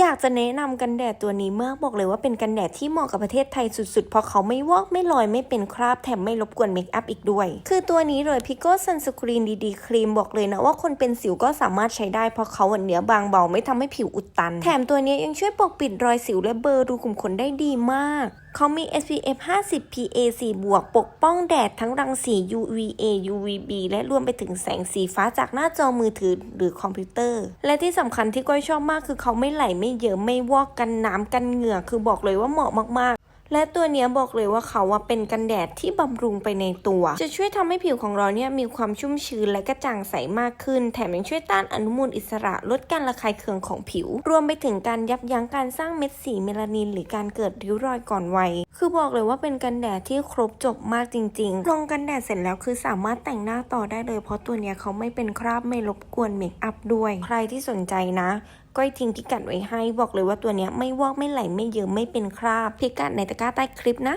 อยากจะแนะนำกันแดดตัวนี้มากบอกเลยว่าเป็นกันแดดที่เหมาะกับประเทศไทยสุดๆ เพราะเขาไม่วอกไม่ลอยไม่เป็นคราบแถมไม่รบกวนเมคอัพอีกด้วย คือตัวนี้เลยพิโก้ซันสกรีนดีๆครีมบอกเลยนะว่าคนเป็นสิวก็สามารถใช้ได้เพราะเขาเนื้อบางเบาไม่ทำให้ผิวอุดตัน แถมตัวนี้ยังช่วยปกปิดรอยสิวและเบลอร์รูขุมขนได้ดีมากเขามี SPF 50 PA 4บวก ปกป้องแดดทั้งรังสี UVA UVB และรวมไปถึงแสงสีฟ้าจากหน้าจอมือถือหรือคอมพิวเตอร์ และที่สำคัญที่ก้อยชอบมากคือเขาไม่ไหลไม่เยอะไม่วอกกันน้ำกันเหงื่อ คือบอกเลยว่าเหมาะมาก และตัวเนี้ยบอกเลยว่าเขาว่าเป็นกันแดดที่บำรุงไปในตัว จะช่วยทำให้ผิวของเราเนี่ยมีความชุ่มชื้นและกระจ่างใสมากขึ้น แถมยังช่วยต้านอนุมูลอิสระลดการระคายเคืองของผิว รวมไปถึงการยับยั้งการสร้างเม็ดสีเมลานิน หรือการเกิดริ้วรอยก่อนวัย คือบอกเลยว่าเป็นกันแดดที่ครบจบมากจริงๆ ลงกันแดดเสร็จแล้วคือสามารถแต่งหน้าต่อได้เลย เพราะตัวเนี้ยเขาไม่เป็นคราบไม่รบกวนเมคอัพด้วย ใครที่สนใจนะ ก้อยทิ้งพิกัดไว้ให้ บอกเลยว่าตัวนี้ไม่วอกไม่ไหลไม่เยิ้มไม่เป็นคราบพิกัดในตะกร้าใต้คลิปนะ